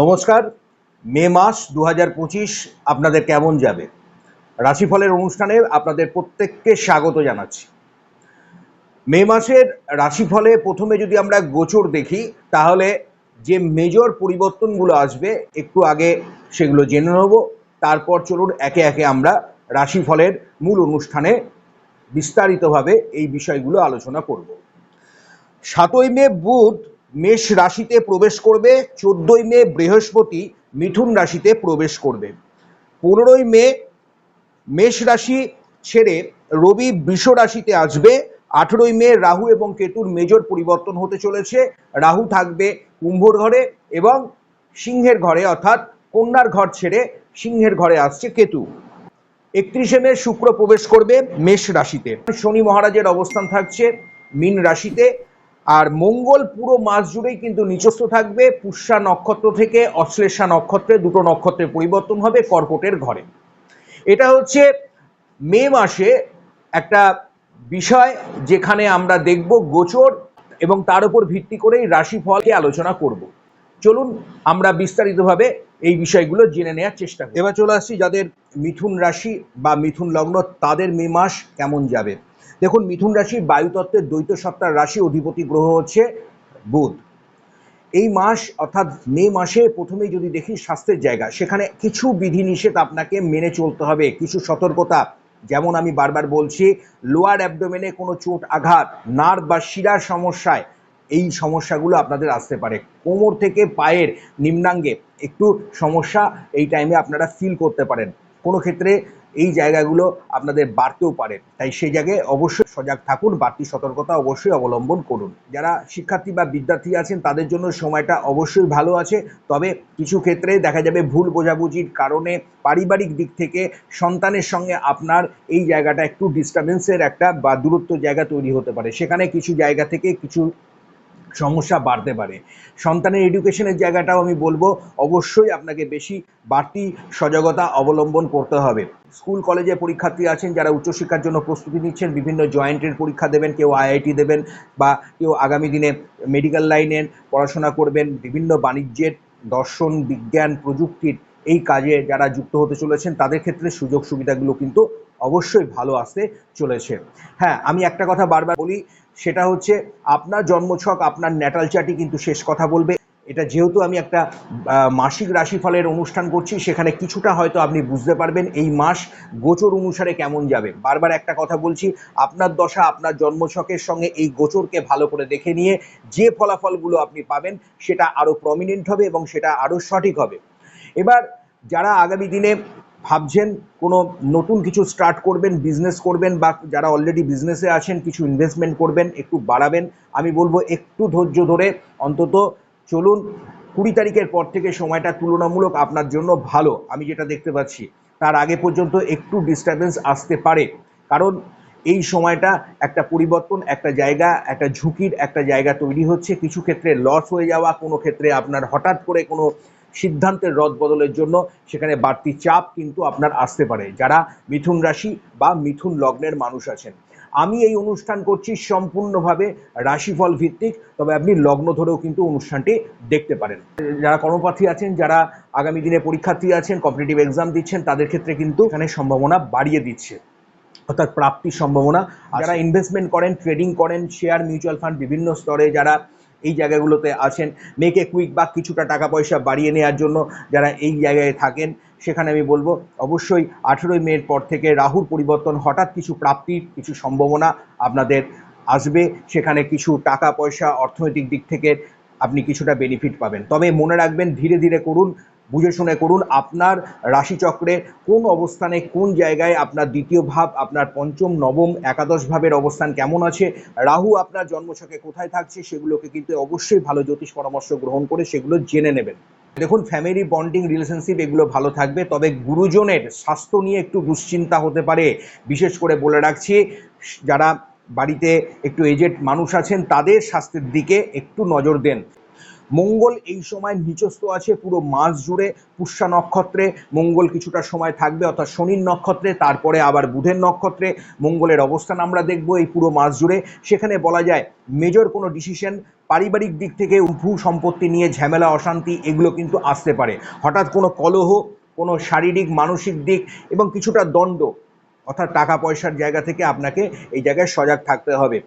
নমস্কার, মে মাস দু হাজার পঁচিশ আপনাদের কেমন যাবে? রাশিফলের অনুষ্ঠানে আপনাদের প্রত্যেককে স্বাগত জানাচ্ছি। মে মাসের রাশিফলে প্রথমে যদি আমরা গোচর দেখি, তাহলে যে মেজর পরিবর্তনগুলো আসবে, একটু আগে সেগুলো জেনে নেব। তারপর চলুন একে একে আমরা রাশিফলের মূল অনুষ্ঠানে বিস্তারিতভাবে এই বিষয়গুলো আলোচনা করব। সাতই মে বুধ মেষ রাশিতে প্রবেশ করবে, চোদ্দই মে বৃহস্পতি মিথুন রাশিতে প্রবেশ করবে। পনেরোই মে মেষ রাশি ছেড়ে রবি বৃষ রাশিতে আসবে, আঠেরোই মে রাহু এবং কেতুর মেজর পরিবর্তন হতে চলেছে। রাহু থাকবে কুম্ভর ঘরে এবং সিংহের ঘরে, অর্থাৎ কন্যার ঘর ছেড়ে সিংহের ঘরে আসছে কেতু। একত্রিশে মে শুক্র প্রবেশ করবে মেষ রাশিতে। শনি মহারাজের অবস্থান থাকছে মীন রাশিতে। আর মঙ্গল পুরো মাস জুড়েই কিন্তু নিচস্থ থাকবে। পুষ্যা নক্ষত্র থেকে অশ্লেষা নক্ষত্রে দুটো নক্ষত্রের পরিবর্তন হবে কর্কটের ঘরে। এটা হচ্ছে মে মাসে একটা বিষয় যেখানে আমরা দেখব গোচর এবং তার উপর ভিত্তি করেই রাশিফলকে আলোচনা করব। চলুন আমরা বিস্তারিতভাবে এই বিষয়গুলো জেনে নেওয়ার চেষ্টা করি। এবার চলে আসছি যাদের মিথুন রাশি বা মিথুন লগ্ন, তাদের মে মাস কেমন যাবে? দেখুন, মিথুন রাশি বায়ুতত্ত্বের দ্বৈত সত্তার রাশি অধিপতি গ্রহ হচ্ছে বুধ। এই মাস, অর্থাৎ মে মাসে প্রথমেই যদি দেখি স্বাস্থ্যের জায়গা, সেখানে কিছু বিধিনিষেধ আপনাকে মেনে চলতে হবে, কিছু সতর্কতা। যেমন আমি বারবার বলছি লোয়ার অ্যাবডোমেনে কোনো চোট, আঘাত নার্ভ বা শিরার সমস্যায় এই সমস্যাগুলো আপনাদের আসতে পারে। কোমর থেকে পায়ের নিম্নাঙ্গে একটু সমস্যা এই টাইমে আপনারা ফিল করতে পারেন। কোনো ক্ষেত্রে এই জায়গাগুলো আপনাদের বাড়তেও পারে। তাই সেই জায়গায় অবশ্যই সজাগ থাকুন, বাড়তি সতর্কতা অবশ্যই অবলম্বন করুন। যারা শিক্ষার্থী বা বিদ্যার্থী আছেন, তাদের জন্য সময়টা অবশ্যই ভালো আছে। তবে কিছু ক্ষেত্রে দেখা যাবে ভুল বোঝাবুঝির কারণে পারিবারিক দিক থেকে সন্তানের সঙ্গে আপনার এই জায়গাটা একটু ডিস্টারবেন্সের একটা বা দূরত্ব জায়গা তৈরি হতে পারে। সেখানে কিছু জায়গা থেকে কিছু সমস্যা বাড়তে পারে। সন্তানের এডুকেশনের জায়গাটাও আমি বলব, অবশ্যই আপনাকে বেশি বাড়তি সজাগতা অবলম্বন করতে হবে। স্কুল, কলেজে পরীক্ষার্থী আছেন, যারা উচ্চশিক্ষার জন্য প্রস্তুতি নিচ্ছেন, বিভিন্ন জয়েন্টের পরীক্ষা দেবেন, কেউ আইআইটি দেবেন বা কেউ আগামী দিনে মেডিকেল লাইনের পড়াশোনা করবেন, বিভিন্ন বাণিজ্যের দর্শন, বিজ্ঞান, প্রযুক্তির এই কাজে যারা যুক্ত হতে চলেছেন, তাদের ক্ষেত্রে সুযোগ সুবিধাগুলো কিন্তু অবশ্যই ভালো আসতে চলেছে। হ্যাঁ আমি একটা কথা বারবার বলি, সেটা হচ্ছে আপনার জন্মছক, আপনার ন্যাটাল চার্টই কিন্তু শেষ কথা বলবে। এটা যেহেতু আমি একটা মাসিক রাশিফলের অনুষ্ঠান করছি, সেখানে কিছুটা হয়তো আপনি বুঝতে পারবেন এই মাস গোচর অনুসারে কেমন যাবে। বারবার একটা কথা বলছি, আপনার দশা, আপনার জন্মছকের সঙ্গে এই গোচরকে ভালো করে দেখে নিয়ে যে ফলাফলগুলো আপনি পাবেন, সেটা আরও প্রমিনেন্ট হবে এবং সেটা আরও সঠিক হবে। এবার, যারা আগামী দিনে ভাবছেন কোনো নতুন কিছু স্টার্ট করবেন বিজনেস করবেন বা যারা অলরেডি বিজনেসে আছেন, কিছু ইনভেস্টমেন্ট করবেন, একটু বাড়াবেন। আমি বলব একটু ধৈর্য ধরে, অন্তত চলুন, কুড়ি তারিখের পর থেকে সময়টা তুলনামূলক আপনার জন্য ভালো, আমি যেটা দেখতে পাচ্ছি। তার আগে পর্যন্ত একটু ডিস্টারবেন্স আসতে পারে। কারণ এই সময়টা একটা পরিবর্তন, একটা জায়গা, একটা ঝুঁকির একটা জায়গা তৈরি হচ্ছে। কিছু ক্ষেত্রে লস হয়ে যাওয়া, কোনো ক্ষেত্রে আপনার হঠাৎ করে কোনো সিদ্ধান্তের রদ বদলের জন্য সেখানে বাড়তি চাপ কিন্তু আপনার আসতে পারে, যারা মিথুন রাশি বা মিথুন লগ্নের মানুষ আছেন। আমি এই অনুষ্ঠান করছি সম্পূর্ণভাবে রাশিফল ভিত্তিক, তবে আপনি লগ্ন ধরেও কিন্তু অনুষ্ঠানটি দেখতে পারেন। যারা কর্মপ্রার্থী আছেন, যারা আগামী দিনে পরীক্ষার্থী আছেন, কম্পিটিটিভ এক্সাম দিচ্ছেন, তাদের ক্ষেত্রে কিন্তু এখানে সম্ভাবনা বাড়িয়ে দিচ্ছে। অর্থাৎ প্রাপ্তির সম্ভাবনা। যারা ইনভেস্টমেন্ট করেন ট্রেডিং করেন শেয়ার মিউচুয়াল ফান্ড বিভিন্ন স্তরে যারা এই জায়গাগুলোতে আছেন। মেকে কুইক বা কিছুটা টাকা পয়সা বাড়িয়ে নেওয়ার জন্য যারা এই জায়গায় থাকেন, সেখানে আমি বলব, অবশ্যই আঠেরোই মের পর থেকে রাহুর পরিবর্তন, হঠাৎ কিছু প্রাপ্তির কিছু সম্ভাবনা আপনাদের আসবে। সেখানে কিছু টাকা পয়সা অর্থনৈতিক দিক থেকে আপনি কিছুটা বেনিফিট পাবেন। তবে মনে রাখবেন, ধীরে ধীরে করুন বুঝে শুনে করুন আপনার রাশিচক্রে কোন অবস্থানে, কোন জায়গায় আপনার দ্বিতীয় ভাব, আপনার পঞ্চম, নবম, একাদশ ভাবের অবস্থান কেমন আছে, রাহু আপনার জন্মছকে কোথায় থাকছে সেগুলোকে কিন্তু অবশ্যই ভালো জ্যোতিষ পরামর্শ গ্রহণ করে সেগুলো জেনে নেবেন। দেখুন ফ্যামিলি বন্ডিং রিলেশনশিপ এগুলো ভালো থাকবে, তবে গুরুজনের স্বাস্থ্য নিয়ে একটু দুশ্চিন্তা হতে পারে। বিশেষ করে বলে রাখছি, যারা বাড়িতে একটু এজেড মানুষ আছেন, তাদের স্বাস্থ্যের দিকে একটু নজর দেন। মঙ্গল এই সময় নিচস্থ আছে, পুরো মাস জুড়ে পুষ্যা নক্ষত্রে মঙ্গল কিছুটা সময় থাকবে, অর্থাৎ শনির নক্ষত্রে, তারপরে আবার বুধের নক্ষত্রে মঙ্গলের অবস্থান আমরা দেখব এই পুরো মাস জুড়ে। সেখানে বলা যায় মেজর কোনো ডিসিশন পারিবারিক দিক থেকে ভূ সম্পত্তি নিয়ে ঝামেলা, অশান্তি, এগুলো কিন্তু আসতে পারে। হঠাৎ কোনো কলহ, কোনো শারীরিক, মানসিক দিক এবং কিছুটা দণ্ড অর্থাৎ টাকা পয়সার জায়গা থেকে আপনাকে এই জায়গায় সজাগ থাকতে হবে।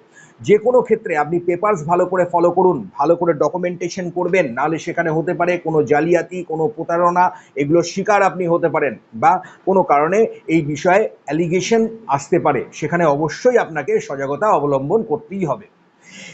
যে কোনো ক্ষেত্রে আপনি পেপারস ভালো করে ফলো করুন, ভালো করে ডকুমেন্টেশন করবেন, নাহলে সেখানে হতে পারে কোনো জালিয়াতি, কোনো প্রতারণা, এগুলো শিকার আপনি হতে পারেন বা কোনো কারণে এই বিষয়ে অ্যালিগেশন আসতে পারে। সেখানে অবশ্যই আপনাকে সজাগতা অবলম্বন করতেই হবে।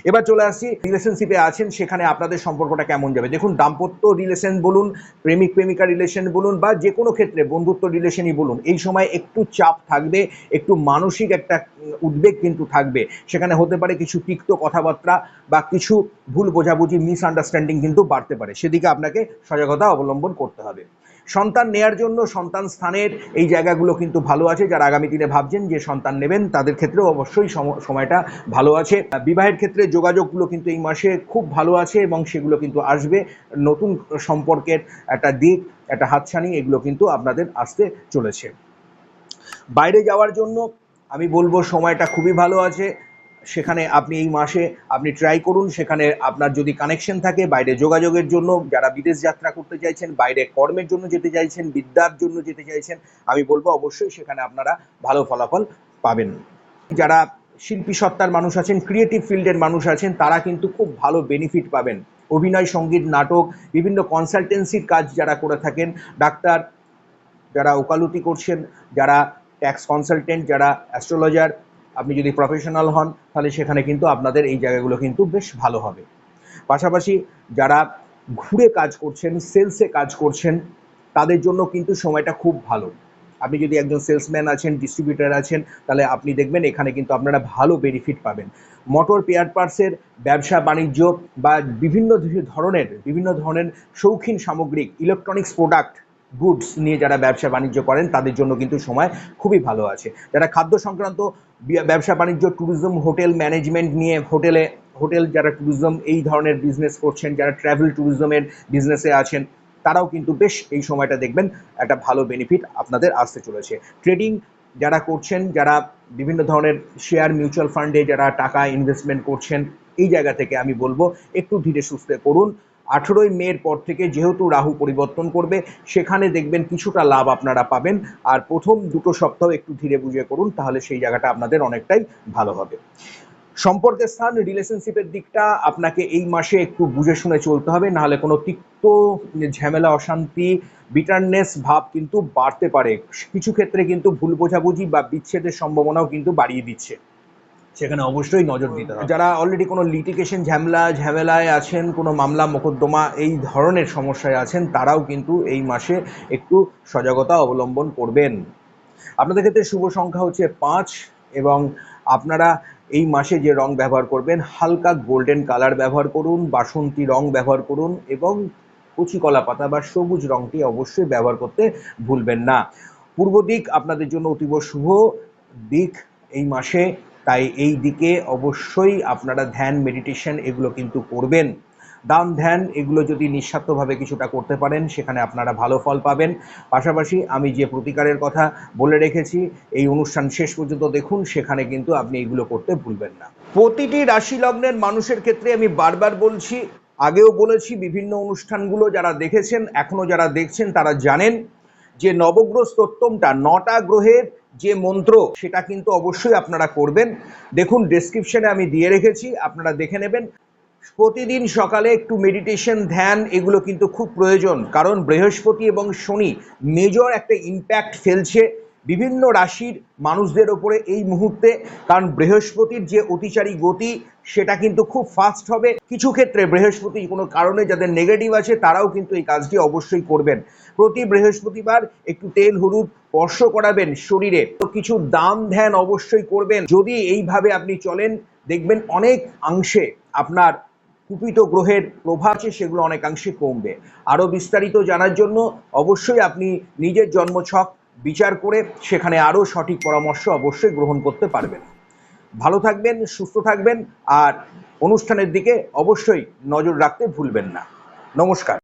এবার চলে আসছি রিলেশনশিপে আছেন, সেখানে আপনাদের সম্পর্কটা কেমন যাবে? দেখুন, দাম্পত্য রিলেশন বলুন, প্রেমিক, প্রেমিকা রিলেশন বলুন বা যে কোনো ক্ষেত্রে বন্ধুত্ব রিলেশনই বলুন, এই সময় একটু চাপ থাকবে, একটু মানসিক একটা উদ্বেগ কিন্তু থাকবে। সেখানে হতে পারে কিছু তিক্ত কথাবার্তা বা কিছু ভুল বোঝাবুঝি মিসআন্ডারস্ট্যান্ডিং কিন্তু বাড়তে পারে। সেদিকে আপনাকে সজাগতা অবলম্বন করতে হবে। সন্তান নেয়ার জন্য সন্তান স্থানের এই জায়গাগুলো কিন্তু ভালো আছে। যারা আগামী দিনে ভাবছেন যে সন্তান নেবেন, তাদের ক্ষেত্রেও অবশ্যই সম- সময়টা ভালো আছে। বিবাহের ক্ষেত্রে যোগাযোগগুলো কিন্তু এই মাসে খুব ভালো আছে এবং সেগুলো কিন্তু আসবে। নতুন সম্পর্কের একটা দিক, একটা হাতছানি, এগুলো কিন্তু আপনাদের আসতে চলেছে। বাইরে যাওয়ার জন্য আমি বলব সময়টা খুবই ভালো আছে। সেখানে আপনি এই মাসে আপনি ট্রাই করুন, সেখানে আপনার যদি কানেকশন থাকে বাইরে যোগাযোগের জন্য, যারা বিদেশ যাত্রা করতে চাইছেন, বাইরে কর্মের জন্য যেতে চাইছেন, বিদ্যার জন্য যেতে চাইছেন, আমি বলব অবশ্যই সেখানে আপনারা ভালো ফলাফল পাবেন। যারা শিল্পী সত্তার মানুষ আছেন ক্রিয়েটিভ ফিল্ডের মানুষ আছেন, তারা কিন্তু খুব ভালো বেনিফিট পাবেন। অভিনয়, সংগীত, নাটক, বিভিন্ন কনসালটেন্সির কাজ যারা করে থাকেন, ডাক্তার যারা ওকালতি করছেন, যারা ট্যাক্স কনসালটেন্ট যারা অ্যাস্ট্রোলজার আপনি যদি প্রফেশনাল হন, তাহলে সেখানে কিন্তু আপনাদের এই জায়গাগুলো কিন্তু বেশ ভালো হবে। পাশাপাশি যারা ঘুরে কাজ করছেন সেলসে কাজ করছেন, তাদের জন্য কিন্তু সময়টা খুব ভালো। আপনি যদি একজন সেলসম্যান আছেন ডিস্ট্রিবিউটার আছেন, তাহলে আপনি দেখবেন এখানে কিন্তু আপনারা ভালো বেনিফিট পাবেন। মোটর পেয়ার পার্টসের ব্যবসা, বাণিজ্য বা বিভিন্ন ধরনের বিভিন্ন ধরনের শৌখিন সামগ্রিক ইলেকট্রনিক্স প্রোডাক্ট গুডস নিয়ে যারা ব্যবসা, বাণিজ্য করেন, তাদের জন্য কিন্তু সময় খুবই ভালো আছে। যারা খাদ্য সংক্রান্ত ব্যবসা, বাণিজ্য ট্যুরিজম হোটেল ম্যানেজমেন্ট নিয়ে হোটেলে হোটেল যারা ট্যুরিজম এই ধরনের বিজনেস করছেন, যারা ট্রাভেল ট্যুরিজমের বিজনেসে আছেন তারাও কিন্তু বেশ এই সময়টা দেখবেন একটা ভালো বেনিফিট আপনাদের আসতে চলেছে। ট্রেডিং যারা করছেন, যারা বিভিন্ন ধরনের শেয়ার মিউচুয়াল ফান্ডে যারা টাকা ইনভেস্টমেন্ট করছেন, এই জায়গা থেকে আমি বলব একটু ধীরে সুস্থে করুন। আঠেরোই মের পর থেকে যেহেতু রাহু পরিবর্তন করবে, সেখানে দেখবেন কিছুটা লাভ আপনারা পাবেন। আর প্রথম দুটো সপ্তাহ একটু ধীরে বুঝে করুন, তাহলে সেই জায়গাটা আপনাদের অনেকটাই ভালো হবে। সম্পর্কের স্থান রিলেশনশিপের দিকটা আপনাকে এই মাসে একটু বুঝে শুনে চলতে হবে নাহলে কোনো তিক্ত ঝামেলা অশান্তি বিটারনেস ভাব কিন্তু বাড়তে পারে। কিছু ক্ষেত্রে কিন্তু ভুল বোঝাবুঝি বা বিচ্ছেদের সম্ভাবনাও কিন্তু বাড়িয়ে দিচ্ছে। সেখানে অবশ্যই নজর দিতে হবে। যারা অলরেডি কোনো লিটিগেশন ঝামেলা ঝামেলায় আছেন কোনো মামলা মোকদ্দমা এই ধরনের সমস্যায় আছেন তারাও কিন্তু এই মাসে একটু সজাগতা অবলম্বন করবেন। আপনাদের ক্ষেত্রে শুভ সংখ্যা হচ্ছে পাঁচ এবং আপনারা এই মাসে যে রং ব্যবহার করবেন, হালকা গোল্ডেন কালার ব্যবহার করুন, বাসন্তী রং ব্যবহার করুন এবং কচি কলা পাতা বা সবুজ রংটি অবশ্যই ব্যবহার করতে ভুলবেন না। পূর্ব দিক আপনাদের জন্য অতীব শুভ দিক এই মাসে, তাই এই দিকে অবশ্যই আপনারা ধ্যান মেডিটেশন এগুলো কিন্তু করবেন। দান, ধ্যান, এগুলো যদি নিঃস্বার্থভাবে কিছুটা করতে পারেন, সেখানে আপনারা ভালো ফল পাবেন। পাশাপাশি আমি যে প্রতিকারের কথা বলে রেখেছি, এই অনুষ্ঠান শেষ পর্যন্ত দেখুন, সেখানে কিন্তু আপনি এগুলো করতে ভুলবেন না। প্রতিটি রাশি লগ্নের মানুষের ক্ষেত্রে আমি বারবার বলছি, আগেও বলেছি, বিভিন্ন অনুষ্ঠানগুলো যারা দেখেছেন, এখনও যারা দেখছেন, তারা জানেন যে নবগ্রহ স্তোত্তমটা নটা গ্রহের যে মন্ত্র, সেটা কিন্তু অবশ্যই আপনারা করবেন। দেখুন ডেসক্রিপশনে আমি দিয়ে রেখেছি, আপনারা দেখে নেবেন। প্রতিদিন সকালে একটু মেডিটেশন ধ্যান, এগুলো কিন্তু খুব প্রয়োজন। কারণ বৃহস্পতি এবং শনি মেজর একটা ইম্প্যাক্ট ফেলছে বিভিন্ন রাশির মানুষদের ওপরে এই মুহূর্তে। কারণ বৃহস্পতির যে অতিচারী গতি, সেটা কিন্তু খুব ফাস্ট হবে। কিছু ক্ষেত্রে বৃহস্পতি কোনো কারণে যাদের নেগেটিভ আছে, তারাও কিন্তু এই কাজটি অবশ্যই করবেন। প্রতি বৃহস্পতিবার একটু তেল, হলুদ, স্পর্শ করাবেন শরীরে। তো কিছু দান, ধ্যান অবশ্যই করবেন। যদি এইভাবে আপনি চলেন, দেখবেন অনেক অংশে আপনার কুপিত গ্রহের প্রভাব আছে, সেগুলো অনেকাংশে কমবে। আরও বিস্তারিত জানার জন্য অবশ্যই আপনি নিজের জন্মছক বিচার করে সেখানে আরও সঠিক পরামর্শ অবশ্যই গ্রহণ করতে পারবেন। ভালো থাকবেন, সুস্থ থাকবেন, আর অনুষ্ঠানের দিকে অবশ্যই নজর রাখতে ভুলবেন না। নমস্কার।